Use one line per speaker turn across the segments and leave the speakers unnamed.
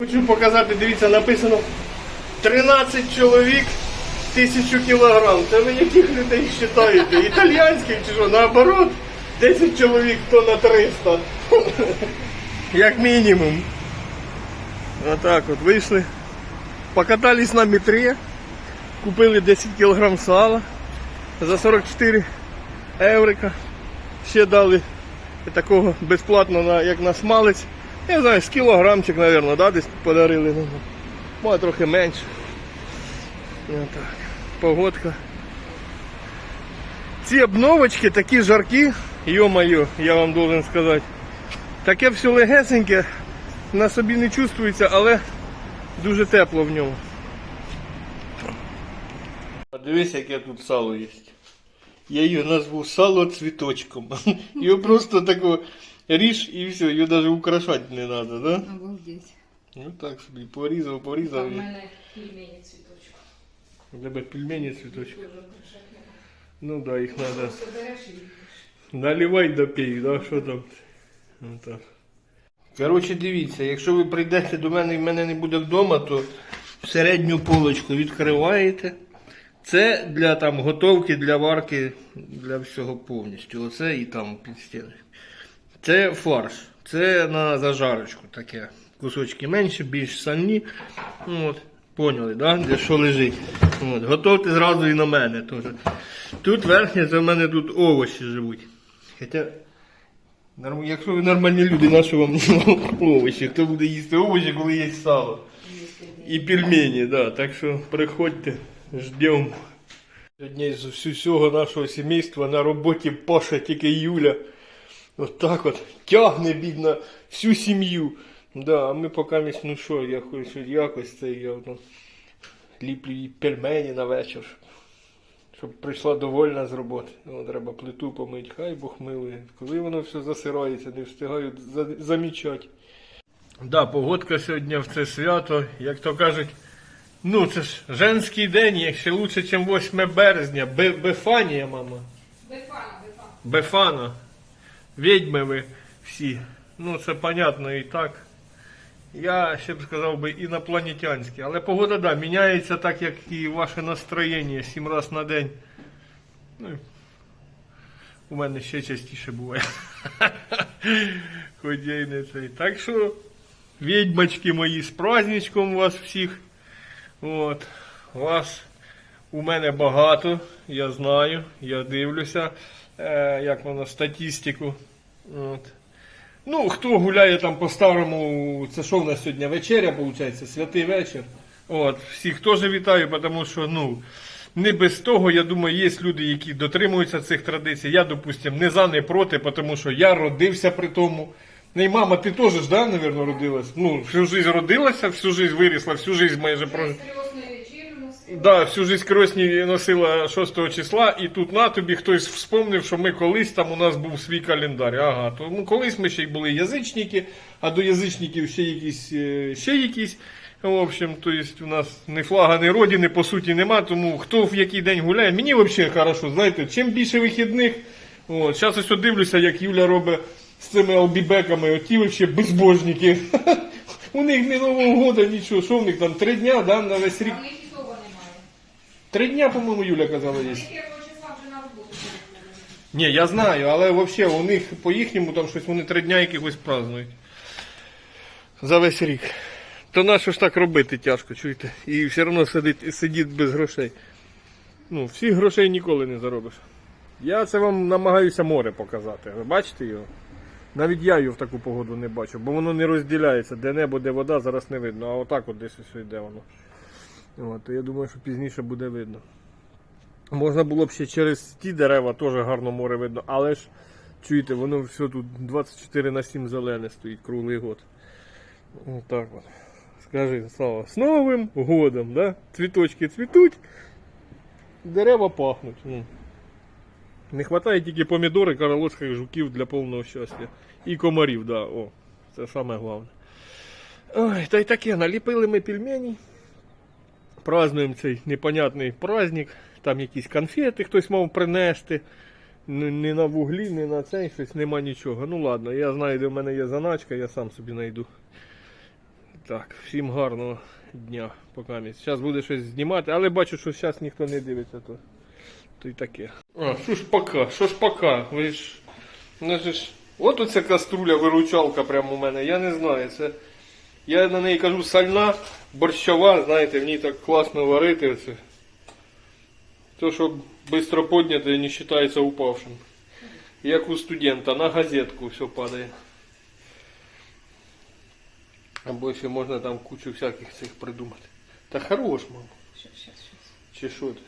Хочу показати, дивіться, написано 13 чоловік, тисячу кілограм. Це ви яких людей вважаєте? Італійських чи що? Наоборот, 10 чоловік то на 300. Як мінімум. Отак от вийшли. Покатались на метрі, купили 10 кілограм сала за 44 еврика. Ще дали такого безплатно, як на смалець. Не знаю, з кілограмчик, мабуть, да, десь подарили. Ну, може трохи менше. Отак. Погодка. Ці обновочки такі жаркі, йо-моє, я вам должен сказати. Таке все легесеньке, на собі не чувствується, але дуже тепло в ньому. Подивись, яке тут сало є. Я її назву сало цвіточком. Його просто тако ріж і все, його навіть украшати не треба, да?
Обалдеть.
Ну так собі, порізав, порізав.
У
і-
мене пельмені цвіточок.
У тебе пельмені цвіточки. Ну да, їх треба.
Все береш і їдеш.
Наливай да пей, да, що там? Ну, так. Коротше, дивіться, якщо ви прийдете до мене і в мене не буде вдома, то середню полочку відкриваєте. Це для там готовки, для варки, для всього повністю. Оце і там під стіною. Це фарш. Це на зажарочку таке. Кусочки менші, більш сальні. От, поняли, да? де що лежить. От, готовте зразу і на мене теж. Тут верхнє, це в мене тут овочі живуть. Хоча, якщо ви нормальні люди, на що вам овочі? Хто буде їсти овочі, коли є сало? І пельмені, да. Так що приходьте, ждемо. Сьогодні з всього нашого сімейства на роботі Паша, тільки Юля. От так от тягне бідна всю сім'ю. Да, а ми поки ну що, я хочу якось це я ну, ліплю їй пельмені на вечір. Щоб прийшла довольна з роботи. Ну, треба плиту помити, хай Бог милує. Коли воно все засирається, не встигають за- замічати. Да, погодка сьогодні в це свято, як то кажуть, ну це ж женський день, якщо лучше, ніж 8 березня. Бе- Бефанія, мама.
Бефана, бефана.
Бефана. Відьми ви всі. Ну, це понятно і так. Я ще б сказав би інопланетянські. Але погода, да, міняється так, як і ваше настроєння сім раз на день. Ну, у мене ще частіше буває. Хоч я й не цей. Так що, відьмачки мої, з праздничком вас всіх. От. Вас у мене багато, я знаю, я дивлюся, е, як воно, статистику. От. Ну, хто гуляє там по-старому, це що в нас сьогодні вечеря, виходить, святий вечір. От, всіх теж вітаю, тому що, ну, не без того, я думаю, є люди, які дотримуються цих традицій. Я, допустим, не за, не проти, тому що я родився при тому. Ну і мама, ти теж да, наверное, родилась? Ну, всю жизнь родилася, всю жизнь вирісла, всю жизнь майже про. Да, всю жизнь кросні носила 6 числа, і тут на тобі хтось вспомнив, що ми колись там у нас був свій календар. Ага, то ну, колись ми ще й були язичники, а до язичників ще якісь, е, ще якісь. В общем, то есть у нас ні флага, ні родини, по суті, нема, тому хто в який день гуляє, мені взагалі хорошо, знаєте, чим більше вихідних. От, зараз ось дивлюся, як Юля робить з цими албібеками, оті взагалі безбожники. У них не Нового года, нічого, що в них там, три дня, да, на весь рік.
А в них і того немає.
Три дня, по-моєму, Юля казала, є.
Приходять.
Ні, я знаю, але взагалі у них по їхньому там щось вони три дня якихось празднують. За весь рік. То на що ж так робити тяжко, чуєте? І все одно сидить, сидіть без грошей. Ну, всіх грошей ніколи не заробиш. Я це вам намагаюся море показати. Ви бачите його? Навіть я його в таку погоду не бачу, бо воно не розділяється, де небо, де вода, зараз не видно, а отак от десь ось йде воно. От, я думаю, що пізніше буде видно. Можна було б ще через ті дерева теж гарно море видно, але ж чуєте, воно все тут 24 на 7 зелене стоїть круглий год. Отак от. Скажи, Слава, з Новим годом, да? Цвіточки цвітуть, дерева пахнуть. Ну. Не вистачає тільки помідори, каролоцьких жуків для повного щастя. І комарів, да, о, це саме головне. Ой, та й таке, наліпили ми пельмені. Празднуємо цей непонятний праздник. Там якісь конфети хтось мав принести. Н- Не на вуглі, не на цей, щось нема нічого. Ну ладно, я знаю, де в мене є заначка, я сам собі знайду. Так, всім гарного дня, поки Зараз буде щось знімати, але бачу, що зараз ніхто не дивиться, то, то й таке. А, що ж пока, що ж пока? Ви ж. Ну, ж... От оця каструля, виручалка прямо у мене, я не знаю. Це... Я на неї кажу сальна, борщова, знаєте, в ній так класно варити. Оце. То, що швидко підняте, не вважається упавшим. Як у студента, на газетку все падає. Або ще можна там кучу всяких цих придумати. Та хорош, мам.
Щас, щас, щас.
Чи що ти?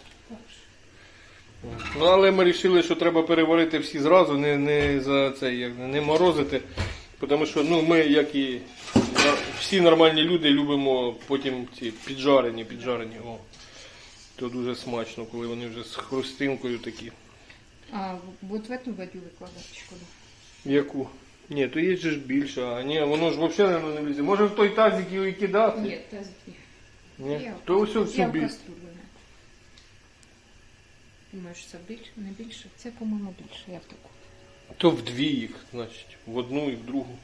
Ну, але ми вирішили, що треба переварити всі зразу, не, не за це, як, не морозити. Тому що ну, ми, як і всі нормальні люди, любимо потім ці піджарені, піджарені. О. То дуже смачно, коли вони вже з хрустинкою такі.
А, вот в эту воду викладати шкоду.
Яку? Ні, то є ж більше, а ні, воно ж взагалі не влізе. Може в той тазик його і кидати?
Ні, тазик ні.
Ні?
Я
То
в-
все в
Я в
собі.
каструлю. Думаєш, це більше, не більше? Це, по-моєму, більше. Я в таку.
То в дві їх, значить, в одну і в другу.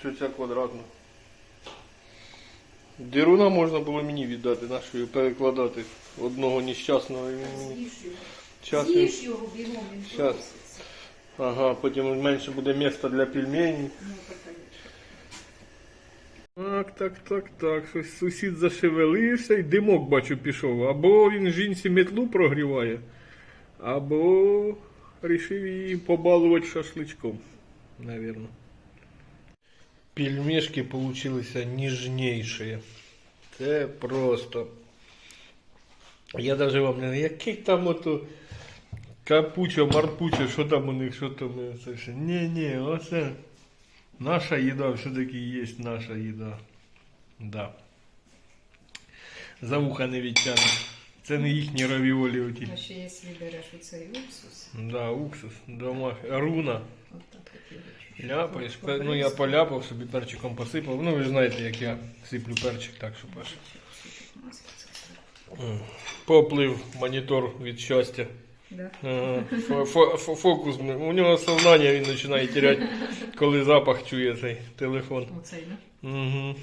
Все це квадратно. Деруна можна було мені віддати, нашою перекладати одного нещасного. і він
З'їж його. бігом, він
Щас.
проситься.
Ага, потім менше буде місця для пельменей.
Ну.
Так, так, так, так. Щось сусід зашевелився і димок бачу пішов. Або він жінці метлу прогріває, або рішив її побалувати шашличком, навірно. Пельмешки получилися ніжніші. Це просто. Я навіть вам не який там ото капучо, марпучо, що там у них, що там. е. Ні, ні, оце. Наша їда все-таки є наша їда. Да. За вуха не відтягне. Це не їхні равіолі оті.
А ще якщо береш оцей уксус,
Да, уксус, домашній. Руна. Ляпаєш.
побризкати.
пе- Ну я поляпав, собі перчиком посипав. Ну ви ж знаєте, як я сиплю перчик, так що
все.
Поплив монітор від щастя.
Да.
Ага. Фо- Фокус. У нього сознання він починає теряти, коли запах чує цей телефон.
Оцей, да?
Угу.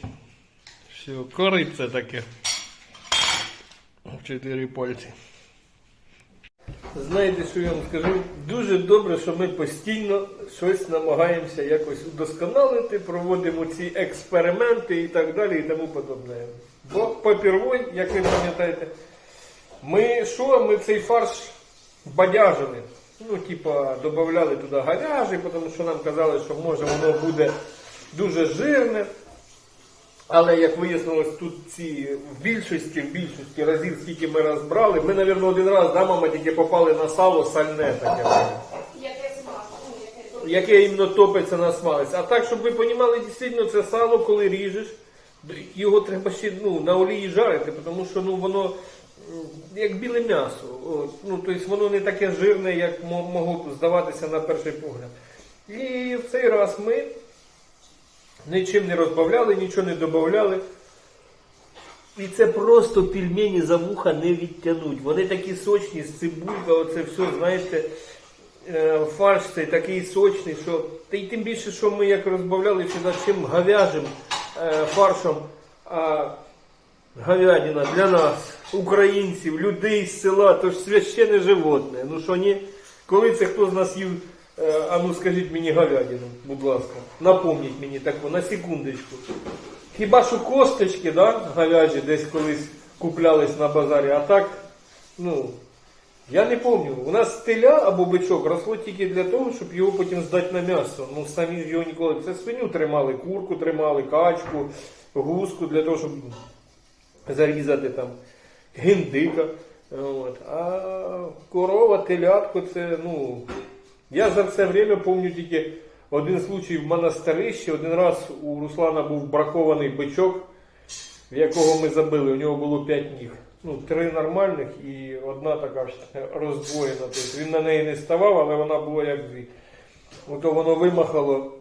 Все, кориться таке. Чотири пальці. Знаєте, що я вам скажу? Дуже добре, що ми постійно щось намагаємося якось удосконалити, проводимо ці експерименти і так далі, і тому подобне. Бо папірвой, як ви пам'ятаєте, ми що, ми цей фарш бадяжили. Ну, типа, додавали туди говяжий, тому що нам казали, що може воно буде дуже жирне. Але як вияснилось, тут ці в більшості, в більшості разів, скільки ми раз брали, ми, мабуть, один раз, да, мама, тільки попали на сало сальне таке.
Яке
іменно топиться на смалець. А так, щоб ви розуміли, дійсно, це сало, коли ріжеш, його треба ще ну, на олії жарити, тому що ну, воно як біле м'ясо. Ну, тобто воно не таке жирне, як мо- могло здаватися на перший погляд. І в цей раз ми нічим не розбавляли, нічого не додавали. І це просто пельмені за вуха не відтягнуть. Вони такі сочні, з цибулька, оце все, знаєте, е, фарш цей такий сочний, що. Та й тим більше, що ми як розбавляли сюди чим говяжим е, фаршом. А говядина для нас, українців, людей з села, то ж священне животне. Ну що ні? Коли це хто з нас їв, а ну скажіть мені говядину, будь ласка. Напомніть мені таку, на секундочку. Хіба що косточки, да, говяжі десь колись куплялись на базарі, а так, ну, я не пам'ятаю. У нас теля або бичок росло тільки для того, щоб його потім здати на м'ясо. Ну, самі його ніколи. Це свиню тримали, курку тримали, качку, гуску для того, щоб зарізати там гіндика. От. А корова, телятко, це, ну. Я за все время пам'ятаю тільки один случай в монастирищі. Один раз у Руслана був бракований бичок, в якого ми забили. У нього було п'ять ніг. Ну, три нормальних і одна така ж роздвоєна. Тобто він на неї не ставав, але вона була як дві. Ото воно вимахало,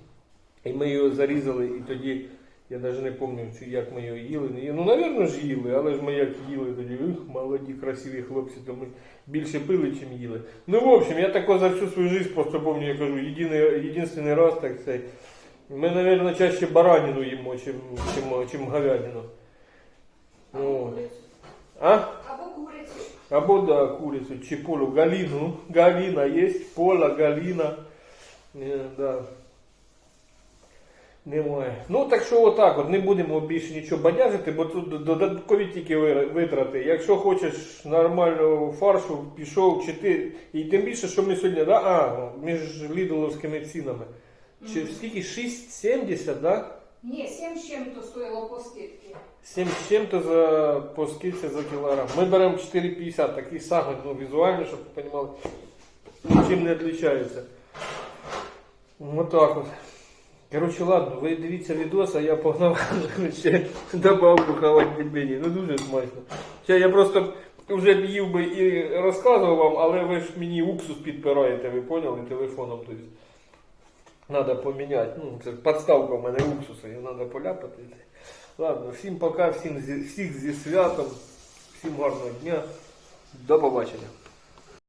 і ми його зарізали, і тоді. Я навіть не пам'ятаю, як ми його їли. Не їли. Ну, напевно ж їли, але ж ми як їли тоді, ух, молоді, красиві хлопці, то ми більше пили, чим їли. Ну, в общем, я тако за всю свою життя просто пам'ятаю, я кажу, єдиний, раз так цей. Ми, мабуть, чаще баранину їмо, чим, чим, чим говядину. Ну, а?
Або курицю.
Або да, курицу, чи полу, галину. Галина есть, пола, галина. Е, да. Немає. Ну так що отак, от не будемо більше нічого бадяжити, бо тут додаткові тільки витрати. Якщо хочеш нормального фаршу, пішов, чи ти. І тим більше, що ми сьогодні, да? а, між лідоловськими цінами. Чи скільки? 6,70, да?
Ні, 7 з чим-то стоїло по скидці.
7 з чим-то за по скидці за кілограм. Ми беремо 4,50, такий самий, ну візуально, щоб ви розуміли, нічим не відрізняється. Отак от. Коротше, ладно, ви дивіться відос, а я погнав ще добавку хавати пельмені. Ну дуже смачно. Ще я просто вже б їв би і розказував вам, але ви ж мені уксус підпираєте, ви поняли, телефоном. Тобто. Надо поміняти. Ну, це подставка в мене уксуса, її треба поляпати. Ладно, всім пока, всім всіх зі святом, всім гарного дня. До побачення.